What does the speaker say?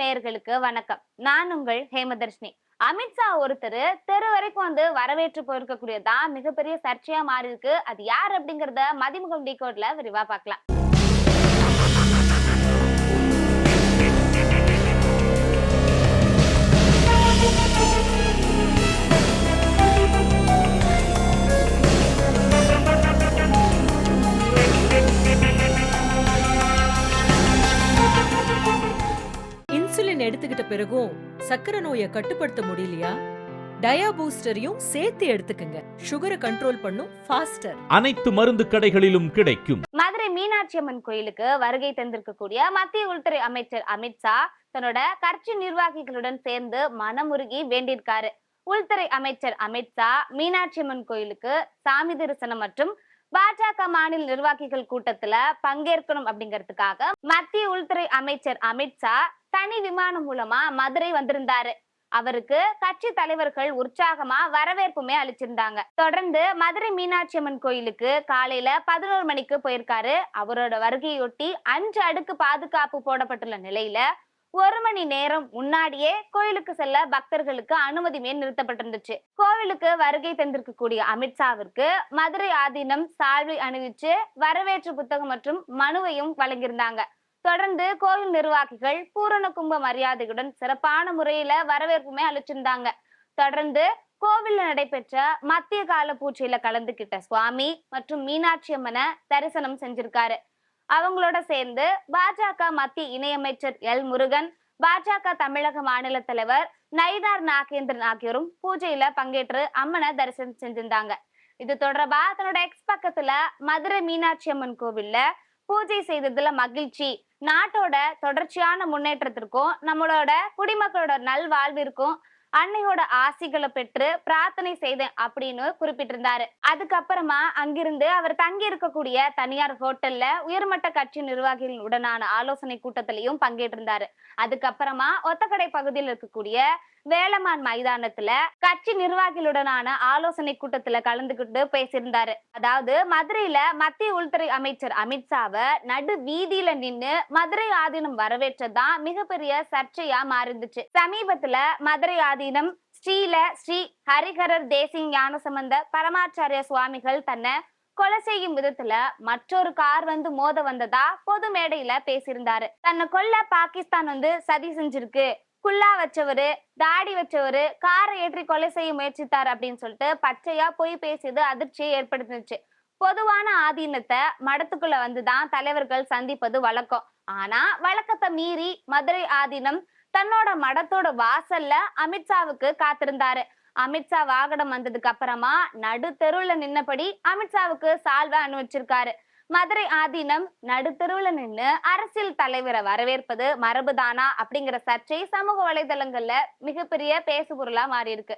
நேயர்களுக்கு வணக்கம். நான் உங்கள் ஹேமதர்ஷினி. அமித்ஷா ஒருத்தர் தெரு வரைக்கும் வந்து வரவேற்று போயிருக்கக்கூடியதான் மிகப்பெரிய சர்ச்சையா மாறி இருக்கு அது யார் அப்படிங்கறத மதிமுகம் டி கோட்ல விரிவா பார்க்கலாம். எடுத்துக்கிட்ட பிறகும் சக்கரை நோயை கட்டுப்படுத்த முடியலையா? டயா பூஸ்டரையும் சேர்த்து எடுத்துக்கங்க. சுகரை கண்ட்ரோல் பண்ணும் ஃபாஸ்டர் அனைத்து மருந்து கடைகளிலும் கிடைக்கும். மதுரை மீனாட்சி அம்மன் கோயிலுக்கு வருகை தந்திருக்கக்கூடிய மத்திய உள்துறை அமைச்சர் அமித்ஷா தன்னோட கட்சி நிர்வாகிகளுடன் சேர்ந்து மனமுருகி வேண்டியிருக்காரு. உள்துறை அமைச்சர் அமித்ஷா மீனாட்சி அம்மன் கோயிலுக்கு சாமி தரிசனம் மற்றும் பாஜக மாநில நிர்வாகிகள் கூட்டத்துல பங்கேற்கணும் அப்படிங்கிறதுக்காக மத்திய உள்துறை அமைச்சர் அமித்ஷா தனி விமானம் மூலமா மதுரை வந்திருந்தாரு. அவருக்கு கட்சி தலைவர்கள் உற்சாகமா வரவேற்புமே அளிச்சிருந்தாங்க. தொடர்ந்து மதுரை மீனாட்சி அம்மன் கோயிலுக்கு காலையில பதினோரு மணிக்கு போயிருக்காரு. அவரோட வருகையொட்டி அஞ்சு அடுக்கு பாதுகாப்பு போடப்பட்டுள்ள நிலையில ஒரு மணி நேரம் முன்னாடியே கோயிலுக்கு செல்ல பக்தர்களுக்கு அனுமதிமே நிறுத்தப்பட்டிருந்துச்சு. கோவிலுக்கு வருகை தந்திருக்கக்கூடிய அமித்ஷாவிற்கு மதுரை ஆதீனம் சால்வை அணிவிச்சு வரவேற்று புத்தகம் மற்றும் மனுவையும் வழங்கியிருந்தாங்க. தொடர்ந்து கோவில் நிர்வாகிகள் பூரண கும்ப மரியாதையுடன் சிறப்பான முறையில வரவேற்புமே அளிச்சிருந்தாங்க. தொடர்ந்து கோவில்ல நடைபெற்ற மத்திய கால பூஜையில கலந்துகிட்ட சுவாமி மற்றும் மீனாட்சி அம்மனை தரிசனம் செஞ்சிருக்காரு. அவங்களோட சேர்ந்து பாஜக மத்திய இணையமைச்சர் எல் முருகன் பாஜக தமிழக மாநில தலைவர் நயினார் நாகேந்திரன் ஆகியோரும் பூஜையில பங்கேற்று அம்மனை தரிசனம் செஞ்சிருந்தாங்க. இது தொடர்பா தன்னோட எக்ஸ் பக்கத்துல மதுரை மீனாட்சி அம்மன் கோவில்ல பூஜை செய்ததுல மகிழ்ச்சி நாட்டோட தொடர்ச்சியான முன்னேற்றத்திற்கும் நம்மளோட குடிமக்களோட நல்வாழ்விற்கும் அன்னையோட ஆசிகளை பெற்று பிரார்த்தனை செய்தேன் அப்படின்னு குறிப்பிட்டிருந்தாரு. அதுக்கப்புறமா அங்கிருந்து அவர் தங்கி இருக்கக்கூடிய தனியார் ஹோட்டல்ல உயர்மட்ட கட்சி நிர்வாகிகளுடனான ஆலோசனை கூட்டத்திலையும் பங்கேற்றிருந்தாரு. அதுக்கப்புறமா ஒத்தக்கடை பகுதியில் இருக்கக்கூடிய வேளமான் மைதானத்துல கட்சி நிர்வாகிகளுடனான ஆலோசனை கூட்டத்துல கலந்துகிட்டு பேசியிருந்தாரு. அதாவது மதுரையில மத்திய உள்துறை அமைச்சர் அமித்ஷாவை நடு வீதியில நின்னு மதுரை ஆதீனம் வரவேற்றதான் மிகப்பெரிய சர்ச்சையா மாறிந்துச்சு சமீபத்துல மதுரை ஆதீனம் ஸ்ரீல ஸ்ரீ ஹரிஹரர் தேசிங் ஞானசம்பந்த பரமாச்சாரிய சுவாமிகள் தன்னை கொலை செய்யும் விதத்துல மற்றொரு கார் வந்து மோத வந்ததா பொது மேடையில பேசியிருந்தாரு. தன்னை கொல்ல பாகிஸ்தான் வந்து சதி செஞ்சிருக்கு. குல்லா வச்சவரு தாடி வச்சவரு காரை ஏற்றி கொலை செய்ய முயற்சித்தார் அப்படின்னு சொல்லிட்டு பச்சையா போய் பேசியது அதிர்ச்சியை ஏற்படுத்துச்சு பொதுவான ஆதீனத்தை மடத்துக்குள்ள வந்துதான் தலைவர்கள் சந்திப்பது வழக்கம். ஆனா வழக்கத்தை மீறி மதுரை ஆதீனம் தன்னோட மடத்தோட வாசல்ல அமித்ஷாவுக்கு காத்திருந்தாரு. அமித்ஷா வாகனம் வந்ததுக்கு அப்புறமா நடு தெருவுல நின்னபடி அமித்ஷாவுக்கு சால்வை அனுபவிச்சிருக்காரு. மதுரை ஆதீனம் நடுத்தெருவுல நின்னு அரசியல் தலைவரை வரவேற்பது மரபுதானா அப்படிங்கிற சர்ச்சை சமூக வலைதளங்கள்ல மிகப்பெரிய பேசுபொருளா மாறி இருக்கு